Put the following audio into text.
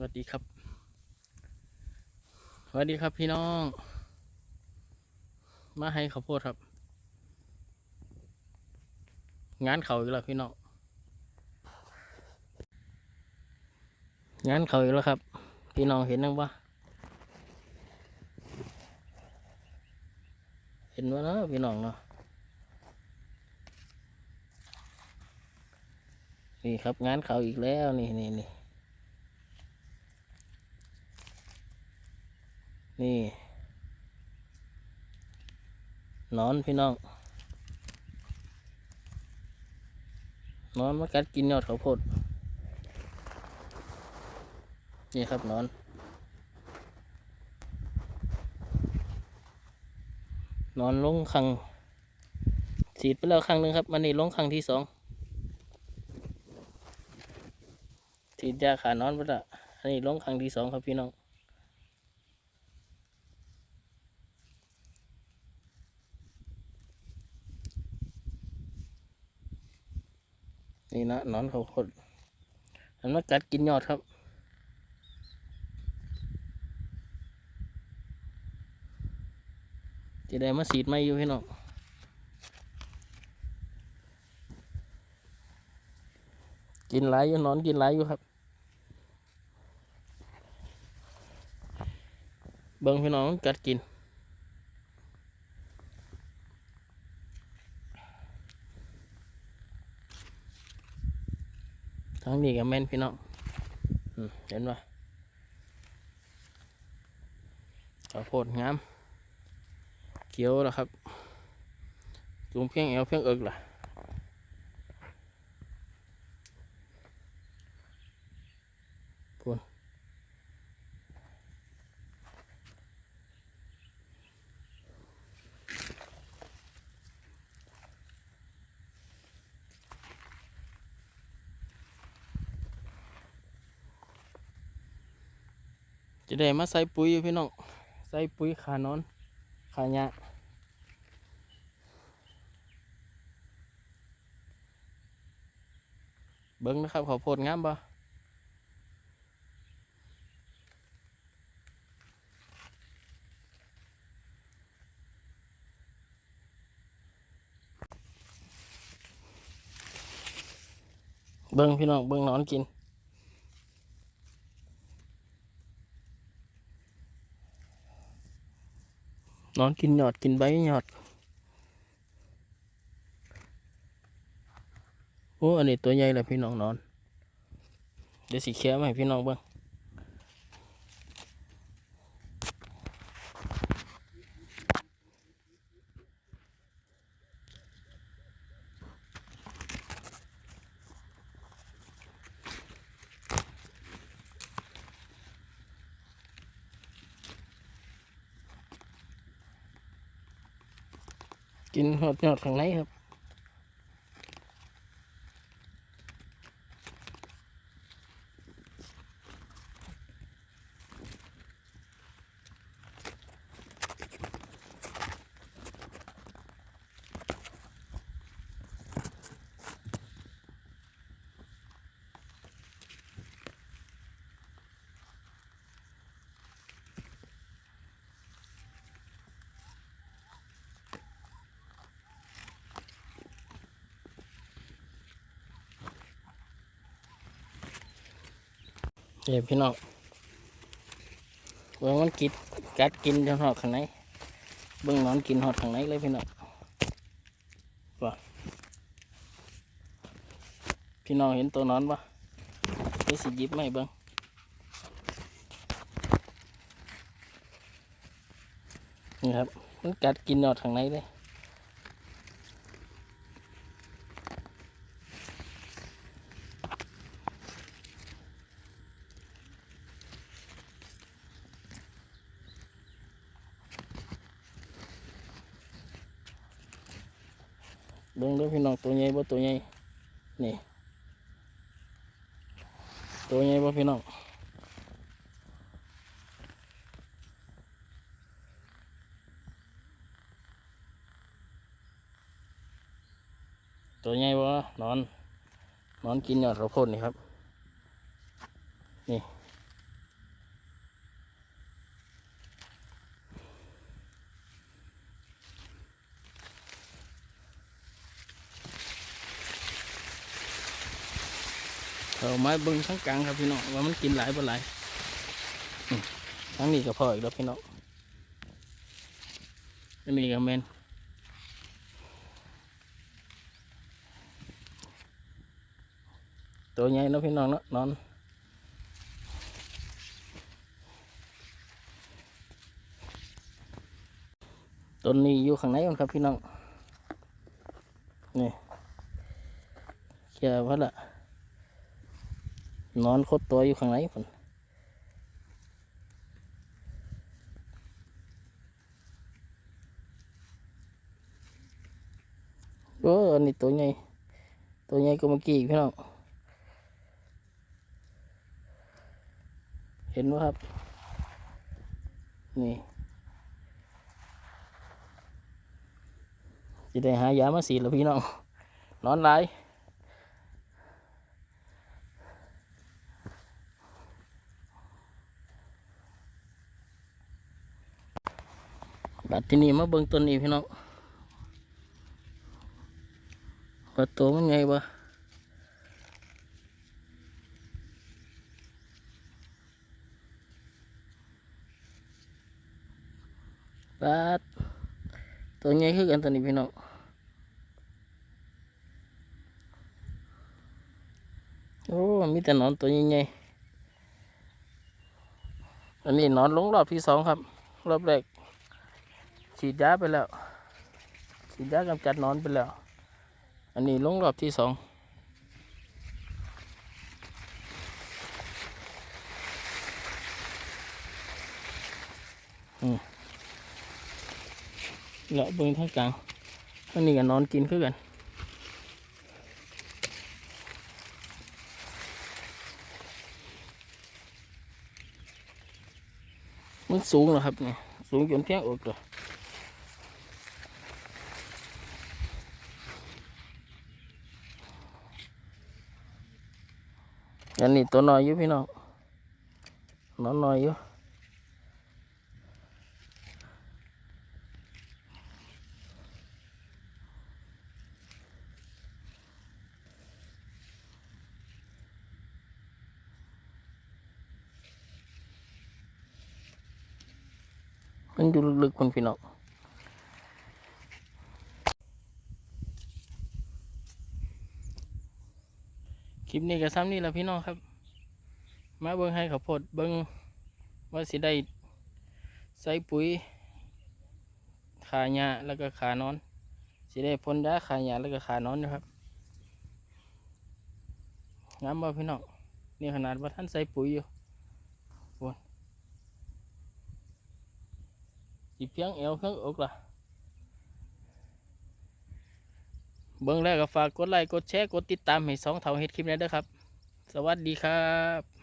สวัสดีครับ สวัสดีครับพี่น้อง มาให้ข้าวโพดครับ งานเขาอีกแล้วพี่น้อง งานเขาอีกแล้วครับ พี่น้องเห็นยังปะเห็นว่าเนาะพี่น้องเนาะ นี่ครับงานเขาอีกแล้วนี่นี่นี่ นี่นอนพี่น้องนอนมากัดกินยอดข้าวโพดนี่ครับนอน นอนลงครั้งฉีดไปแล้วครั้งหนึ่งครับมันนี่ลงครั้งที่สองฉีดยาขานอนไปละอันนี้ลงครั้งที่สองครับพี่น้อง นี่นะนอนเขาคตรมันมากัดกินยอดครับจะได้มาสีดไม่อยู่พี่น้องกินหลายอยู่นอนกินหลายอยู่ครับ เบิ่งพี่น้องกัดกิน ทั้งนี้กับแม่นพี่น้องเห็นปะข้าวโพดงาม เขียวแล้วครับสูงเพียงเอวเพียงเอิกล่ะ จะได้มาใส่ปุ๋ยอยู่พี่น้อง ใส่ปุ๋ยขานอนขาหญ้าเบิ้งนะครับข้าวโพดงามบ่เบิ้งพี่น้องเบิ้งนอนกิน นอนกินหยอดกินใบหยอด โอ้ อันนี้ตัวใหญ่เลยพี่น้องนอน เดี๋ยวสีเขียวมาให้พี่น้องเบ้าง กินหอดยอดข้างในครับ เดี๋ยวพี่น้องเบิ่งมันกินกัดกินจนหอดข้างในเบิ่งนอนกินหอดข้างในเลยพี่น้องว่าพี่น้องเห็นตัวนอนปะเดี๋ยวสิหยิบไม่เบิ่งนี่ครับ มันกัดกินหอดข้างในเลย เบิ่งด้วยพี่น้องตัวใหญ่บ่ตัวใหญ่นี่ ตัวใหญ่บ่พี่น้องตัวใหญ่บ่นอน นอนกินยอดข้าวโพดนี่ครับ นี่ เอาไม้บิ้งทั้งกลางครับพี่น้องว่ามันกินหลายบ่หลายทั้งนี้ก็พออีกแล้วพี่น้องอันนี้ก็แมนตัวใหญ่นะพี่น้องเนาะนอนต้นนี้อยู่ข้างในก่อนครับพี่น้องนี่แค่ว่าละ นอนคดตัวอยู่ข้างในคนโอ้อันนี้ตัวใหญ่ ตัวใหญ่ก็เมื่อกี้พี่น้อง เห็นไหมครับ นี่จะได้หายามาสีแล้วพี่น้อง นอนไร บัดที่นี่มาเบิ่งต้นนี้พี่น้องว่าตัวมันไงวะบัดตัวใหญ่คือกันตัวนี้พี่น้องโอ้มีแต่นอนตัวใหญ่ๆอันนี้นอนลงรอบที่สองครับ รอบแรก ฉีดยาไปแล้ว ฉีดยากำจัดนอนไปแล้ว อันนี้ลงรอบที่สองอืมแล้วเบิ้งทางกลางอันนี้ก็นอนกินคือกันมันสูงเหรอครับเนี่ยสูงจนเพียงอกเลย อันนี้ตัวน้อยอยู่พี่น้องน้อนน้อยอยู่มันอยู่ลึกๆคนพี่น้อง ลิปนี้ก็ซ้ำนี่แหละพี่น้องครับ มาเบิ้งให้ข้าวโพดเบิ้งว่าสิได้ใส่ปุ๋ยขาหญ้าแล้วก็ขานอน สิได้พ่นยาขาหญ้าแล้วก็ขานอนนะครับงามบ่พี่น้องนี่ขนาดว่าท่านใส่ปุ๋ยอยู่โอ้ยสิเพียงเอวเพียงอกล่ะ เบิ้งแล้วก็ฝากกดไลค์กดแชร์กดติดตามให้สองเท่าเฮ็ดคลิปนี้ด้วยครับ สวัสดีครับ